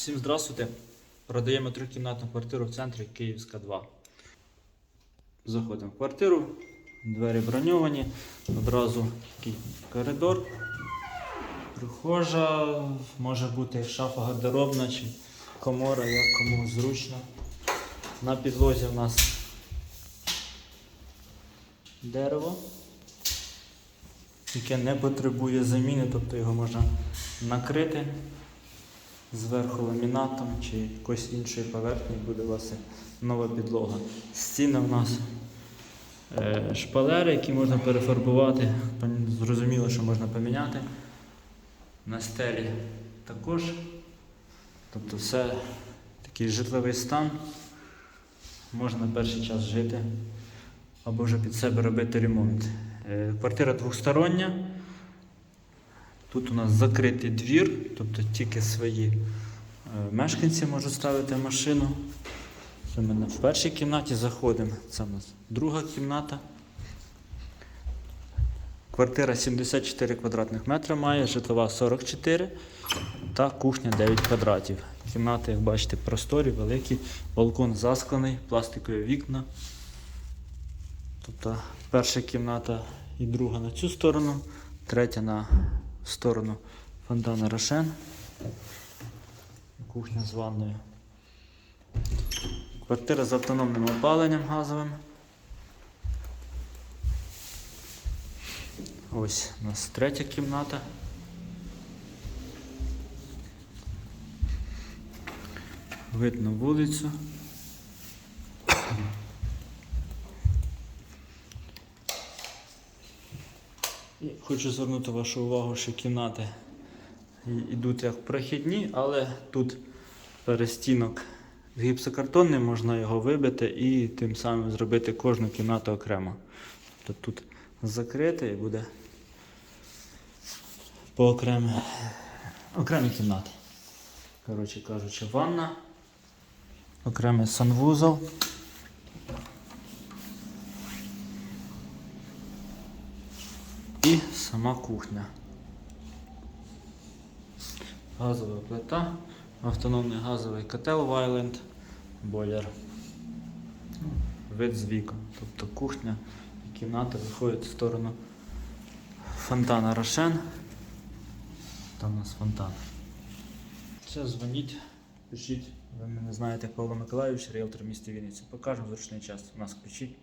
Всім здравствуйте. Продаємо трьохкімнатну квартиру в центрі Київська 2. Заходимо в квартиру, двері броньовані, одразу такий коридор. Прихожа, може бути шафа гардеробна чи комора, як кому зручно. На підлозі в нас дерево, яке не потребує заміни, тобто його можна накрити зверху ламінатом чи якоюсь іншою поверхні буде у вас нова підлога. Стіни у нас е, шпалери, які можна перефарбувати. Зрозуміло, що можна поміняти. На стелі також. Тобто все такий житловий стан. Можна перший час жити або вже під себе робити ремонт. Е, Квартира двостороння. Тут у нас закритий двір, тобто тільки свої е, мешканці можуть ставити машину. Це ми в першій кімнаті заходимо. Це у нас друга кімната. Квартира 74 квадратних метри має, житлова 44 та кухня 9 квадратів. Кімнати, як бачите, просторі, великі, балкон засклений, пластикові вікна. Тобто перша кімната і друга на цю сторону, третя на сторону фонтана Рошен. Кухня з ванною. Квартира з автономним опаленням газовим. Ось у нас третя кімната. Видно вулицю. Хочу звернути вашу увагу, що кімнати йдуть як прохідні, але тут перестінок гіпсокартонний, можна його вибити і тим самим зробити кожну кімнату окремо. Тобто тут закрите і буде по окремі, окремі кімнати. Коротше кажучи, ванна, окремий санвузол. І сама кухня. Газова плита, автономний газовий котел Вайленд, бойлер. Вид з вікон. Тобто кухня і кімната виходять в сторону фонтана Рошен. Там у нас фонтан. Все, дзвоніть, пишіть. Ви мене знаєте Павло Миколаївич, ріелтор в місті Вінниці. Покажемо зручний час. У нас ключі.